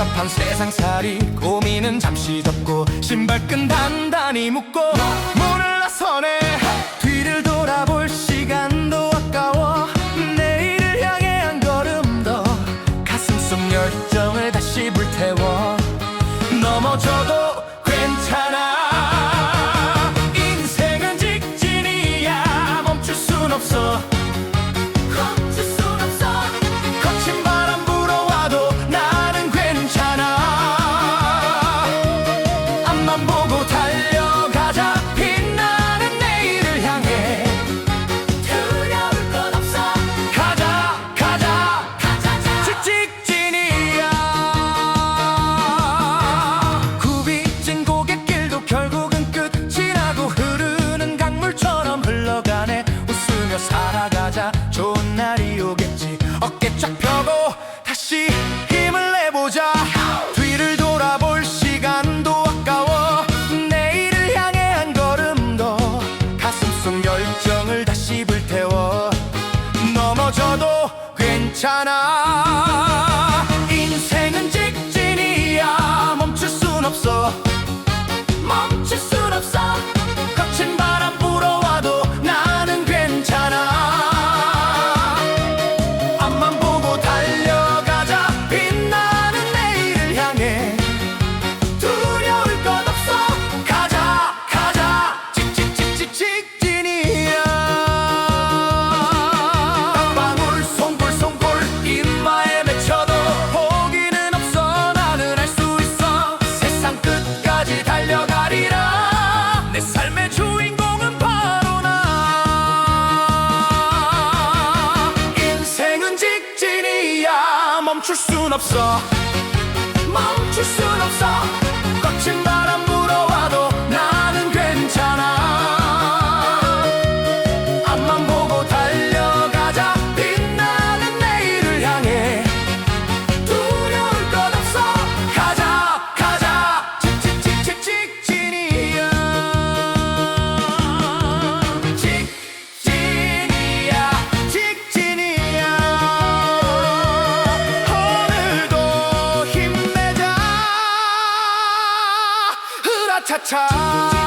복잡한 세상살이 고민은 잠시 덮고 신발끈 단단히 묶고 문을 나서네 뒤를 돌아볼 시 보고 달려가자. 빛나는 내일을 향해. 두려울 건 없어. 가자 가자. 가자자. 직진이야. 굽이진 고갯길도 결국은 끝이 나고 흐르는 강물처럼 흘러가네. 웃으며 살아가자. 좋은 날이 오겠지. 어깨 쫙 펴고 다시 무너져도 괜찮아. 멈출 순 없어. 멈출 순 없어. 꽉 찬다. cha cha.